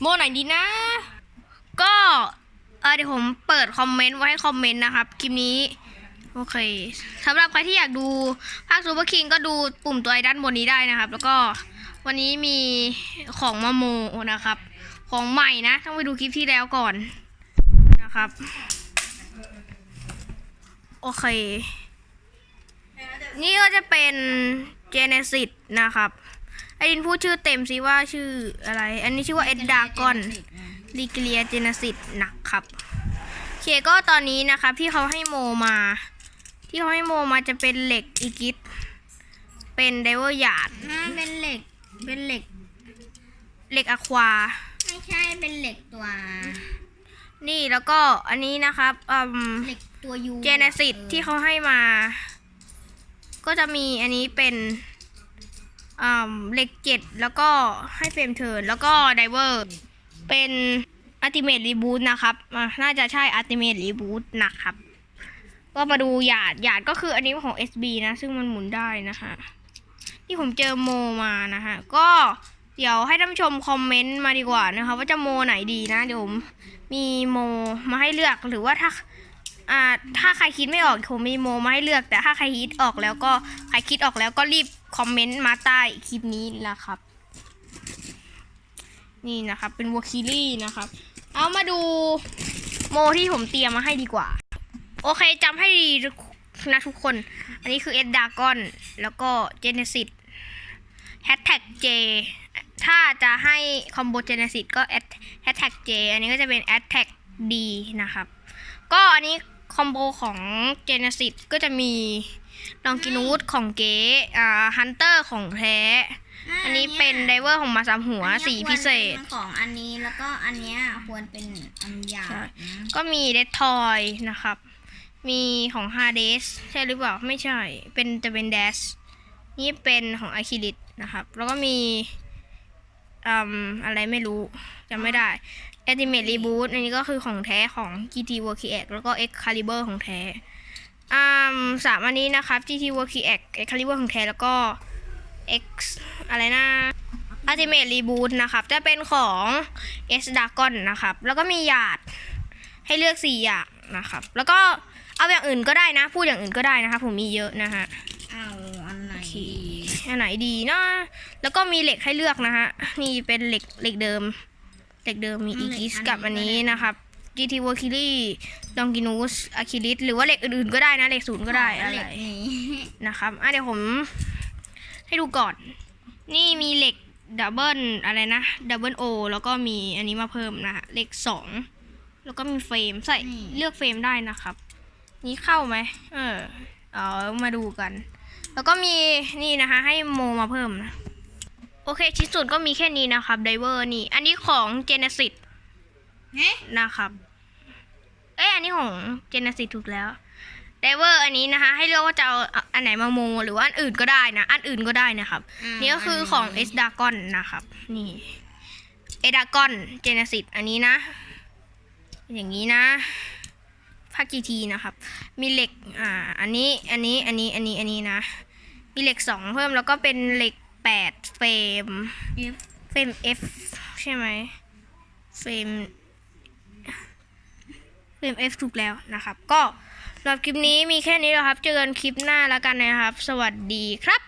โมไหนดีนะ ก็เเดี๋ยวผมเปิดคอมเมนต์ไว้ให้คอมเมนต์นะครับคลิปนี้ โอเคสำหรับใครที่อยากดูภาคซูเปอร์คิงก็ดูปุ่มตัวไอ้ด้านบนนี้ได้นะครับ แล้วก็วันนี้มีของมาโมนะครับ ของใหม่นะ ต้องไปดูคลิปที่แล้วก่อนนะครับ โอเค นี่ก็จะเป็น Genesis นะครับ ไอดินพูดชื่อเต็มสิว่าชื่ออะไร อันนี้ชื่อว่าเอ็ดดากอนลีเกลียเจเนซิสนะครับโอเคก็ตอนนี้นะครับที่เขาให้โมมา ที่เขาให้โมมาจะเป็นเหล็กอีกิทเป็นไดเวอร์หยาดอ่าเป็นเหล็ก เป็นเหล็ก เหล็กอะควา ไม่ใช่เป็นเหล็กตัว นี่แล้วก็อันนี้นะครับอืมเหล็กตัวยูเจเนซิสที่เขาให้มา ก็จะมีอันนี้เป็นอืม เหล็กเจ็ดแล้วก็ให้เฟรมเทิร์นแล้วก็ไดเวอร์เป็นอัติเม e รีบูตนะครับน่าจะใช่อัติเม e รีบูตนะครับ ก็มาดูหยาดหยาดก็คืออันนี้ของ SB นะ ซึ่งมันหมุนได้นะคะที่ผมเจอโมมานะฮะก็เดี๋ยวให้ท่านผู้ชมคอมเมนต์มาดีกว่านะคะว่าจะโมไหนดีนะเดี๋ยวผมมีโมมาให้เลือกหรือว่าถ้าอ่าถ้าใครคิดไม่ออกผมมีโมมาให้เลือก แต่ถ้าใครคิดออกแล้วก็ใครคิดออกแล้วก็รีบ คอมเมนต์มาใต้คลิปนี้นะครับ นี่นะครับ เป็นวอคิลี่นะครับ เอามาดูโมที่ผมเตรียมมาให้ดีกว่า โอเคจำให้ดีนะทุกคน อันนี้คือเอ็ดดากอนแล้วก็เจเนซิสแฮชแท็กเจถ้าจะให้คอมโบเจเนซิสก็แฮชแท็กเจอันนี้ก็จะเป็นแฮชแท็กดีนะครับ ก็อันนี้คอมโบของเจเนซิสก็จะมี ลองกินูดของเก๋อ่าฮันเตอร์ของแท้ อันนี้เป็นไดเวอร์ของมาสามหัวอันสีเนี้ยพิเศษควรป็นของอันนี้แล้วก็อันเนี้ยควรเป็นอันหยาบใช่นะก็มีเดททอยนะครับ มีของ Hades ใช่หรือเปล่า ไม่ใช่ เป็นจะเป็น Dash นี่เป็นของ a อคิลินะครับ แล้วก็มีอืมอะไรไม่รู้จำไม่ได้ Ultimate Reboot อันนี้ก็คือของแท้ของ GT w o r k i x แล้วก็ Excalibur ของแท้ อืมสามอันนี้นะครับ GT w o r k i x Excalibur ของแท้แล้วก็ X อะไรนะ Ultimate Reboot นะครับ จะเป็นของ S Dragon นะครับ แล้วก็มีหยาดให้เลือกสี่อย่างนะครับ แล้วก็เอาอย่างอื่นก็ได้นะ พูดอย่างอื่นก็ได้นะคะผมมีเยอะนะฮะเอาอันไหนโอเคดีอันไหนดีนะแล้วก็มีเหล็กให้เลือกนะฮะนี่เป็นเหล็กเหล็กเดิม เหล็กเดิมมีอีกิสกับอันนี้นะครับ GT w o r k i l i Longinus Achilles หรือว่าเหล็กอื่นๆก็ได้นะเหล็กศูนย์ก็ได้ขออะเหไรล็กนี้นะครับอะเดี๋ยวผมให้ดูก่อน นี่มีเหล็กดับเบิลอะไรนะดับเบิลโอแล้วก็มีอันนี้มาเพิ่มนะฮะเหล็กสองแล้วก็มีเฟรมใส่เลือกเฟรมได้นะครับ นี้เข้าไหมเออเอามาดูกัน แล้วก็มีนี่นะคะ ให้โมมาเพิ่มนะโอเคชิ้นส่วนก็มีแค่นี้นะครับไดเวอร์นี่ อันนี้ของ Genesis เฮ้ยนะครับ เอ้ยอันนี้ของ Genesis ถูกแล้วไดเวอร์อันนี้นะคะ ให้เลือกว่าจะเอาอันไหนมาโม หรือว่าอันอื่นก็ได้นะ อันอื่นก็ได้นะครับ นี่ก็คือของ S d a g o n นะครับ นี่ S d a g o n Genesis อันนี้นะ อย่างนี้นะภาค GT นะครับ มีเหล็กอ่าอันนี้อันนี้อันนี้อันนี้อันนี้นะ มีเหล็กสองเพิ่มแล้วก็เป็นเหล็กแปดเฟรมเอฟเฟรม F ใช่ไหมเฟรม เฟรม F ถูกแล้วนะครับ ก็สำหรับคลิปนี้มีแค่นี้แล้วครับ เจอกันคลิปหน้าแล้วกันนะครับ สวัสดีครับ